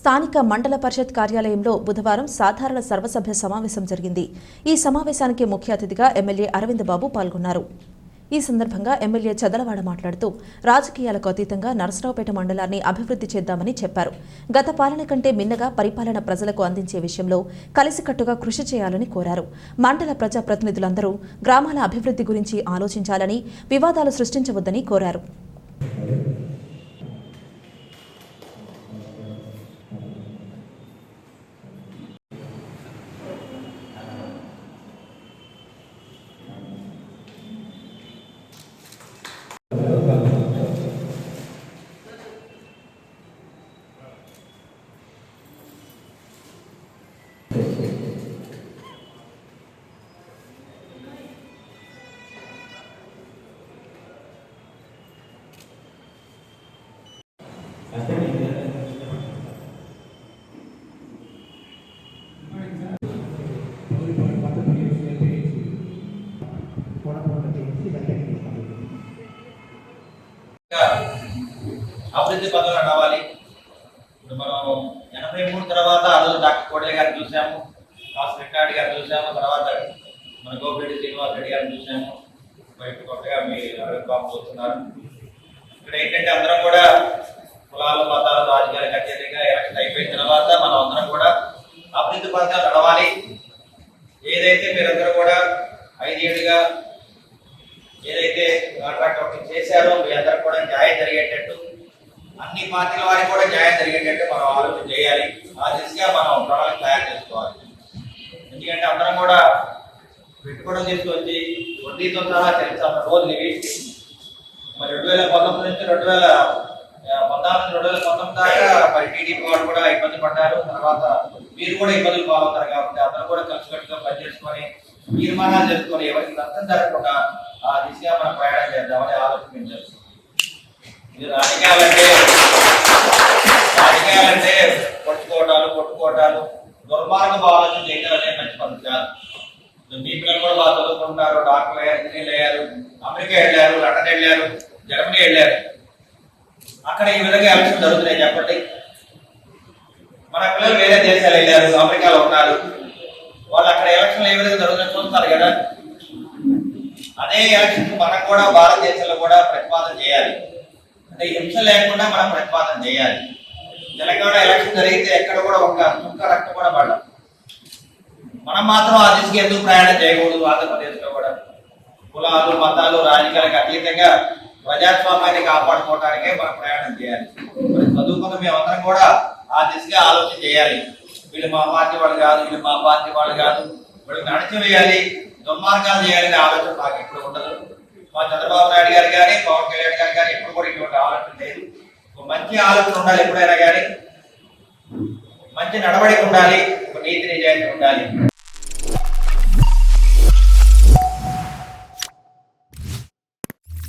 స్థానిక మండల పరిషత్ కార్యాలయంలో బుధవారం సాధారణ సర్వసభ్య సమావేశం జరిగింది. ఈ సమావేశానికి ముఖ్య అతిథిగా ఎమ్మెల్యే అరవింద్ బాబు పాల్గొన్నారు. ఈ సందర్భంగా ఎమ్మెల్యే చదలవాడ మాట్లాడుతూ రాజకీయాలకు అతీతంగా నరసరావుపేట మండలాన్ని అభివృద్ధి చేద్దామని చెప్పారు. గత పాలన కంటే మిన్నగా పరిపాలన ప్రజలకు అందించే విషయంలో కలిసికట్టుగా కృషి చేయాలని కోరారు. మండల ప్రజాప్రతినిధులందరూ గ్రామాల అభివృద్ధి గురించి ఆలోచించాలని వివాదాలు సృష్టించవద్దని కోరారు. అభివృద్ధి పదవులు నడవాలి. ఇప్పుడు మనం ఎనభై మూడు తర్వాత ఆ రోజు డాక్టర్ కోడయ్య గారిని చూసాము కాసు వెంకటాడి గారిని చూసాము తర్వాత మన గోపిరెడ్డి శ్రీనివాస్ రెడ్డి గారిని చూసాము. బయట కొత్తగా మీ అరవింద్ బాబు చూస్తున్నారు ఇక్కడ ఏంటంటే అందరం కూడా కులాలు మతాలు రాజకీయాలకు అత్యధికంగా ఎలక్షన్ అయిపోయిన తర్వాత మనం అందరం కూడా అభివృద్ధి పథకాలు నడవాలి. ఏదైతే మీరందరూ కూడా ఐదేళ్ళుగా ఏదైతే కాంట్రాక్ట్ ఒకటి చేశారో మీ అందరూ కూడా న్యాయం జరిగేటట్టు అన్ని పార్టీల వారికి కూడా న్యాయం జరిగేటట్టు మనం ఆలోచన చేయాలి. ఆ దిశగా మనం ప్రణాళిక తయారు చేసుకోవాలి. ఎందుకంటే అందరం కూడా పెట్టుబడులు తీసుకొచ్చి వడ్డీతో సహా తెలుసా రోజులు ఇవి మరి రెండు వేల పంతొమ్మిది నుంచి రెండు వేల ఆ, పద్నాలుగు రెండు వేల పంతొమ్మిది దాకా మరి టీడీపీ వాళ్ళు కూడా ఇబ్బంది పడ్డారు. తర్వాత మీరు కూడా ఇబ్బందులు బాగుంటారు కాబట్టి అందరూ కూడా కలిసికట్టుగా పనిచేసుకొని తీర్మానాలు చేసుకొని ఎవరికి నష్టం జరగకుండా ఆ దిశగా మనం ప్రయాణం చేద్దామని ఆలోచన మేము చేస్తున్నాం ఇది రాజకీయాలంటే రాజకీయాలంటే పట్టుకోవటాలు కొట్టుకోవటాలు దుర్మార్గం ఆలోచన చేయడం అనేది మంచి పద్ధతి కాదు. మీ పిల్లలు కూడా బాగా చదువుకుంటున్నారు డాక్టర్ అయ్యారు ఇంజనీర్లు అయ్యారు అమెరికా వెళ్ళారు లండన్ వెళ్ళారు జర్మనీ వెళ్ళారు. అక్కడ ఈ విధంగా ఎలక్షన్ జరుగుతున్నాయి చెప్పండి. మన పిల్లలు వేరే దేశాలు వెళ్ళారు అమెరికాలో ఉన్నారు. వాళ్ళు అక్కడ ఎలక్షన్లు ఏ విధంగా జరుగుతున్నాయి చూస్తున్నారు కదా. అదే ఎలక్షన్ మనం కూడా భారతదేశంలో కూడా ప్రతిపాదన చేయాలి. అంటే హింస లేకుండా మనం ప్రతిపాదన చేయాలి. తెలంగాణ ఎలక్షన్ జరిగితే ఎక్కడ కూడా ఒక ముక్క రక్తం కూడా పడ మనం మాత్రం ఆ దిశగా ఎందుకు ప్రయాణం చేయకూడదు? ఆంధ్రప్రదేశ్లో కూడా. కులాలు మతాలు రాజకీయాలకు అతీతంగా ప్రజాస్వామ్యాన్ని కాపాడుకోవడానికే మనం ప్రయాణం చేయాలి. మరి చదువుకున్న మేమందరం కూడా ఆ దిశగా ఆలోచన చేయాలి. వీళ్ళు మా పార్టీ వాళ్ళు కాదు వీళ్ళు మా పార్టీ వాళ్ళు కాదు. వీళ్ళు నడిచివేయాలి దుర్మార్గాలు చేయాలనే ఆలోచన నాకు ఎప్పుడు ఉండదు. మా చంద్రబాబు నాయుడు గారు కానీ పవన్ కళ్యాణ్ గారు కానీ ఎప్పుడు కూడా ఇటువంటి ఆలోచన లేదు. ఒక మంచి ఆలోచన ఉండాలి ఎప్పుడైనా కానీ మంచి నడవడిక ఉండాలి ఒక నీతి నిజాయితీ ఉండాలి.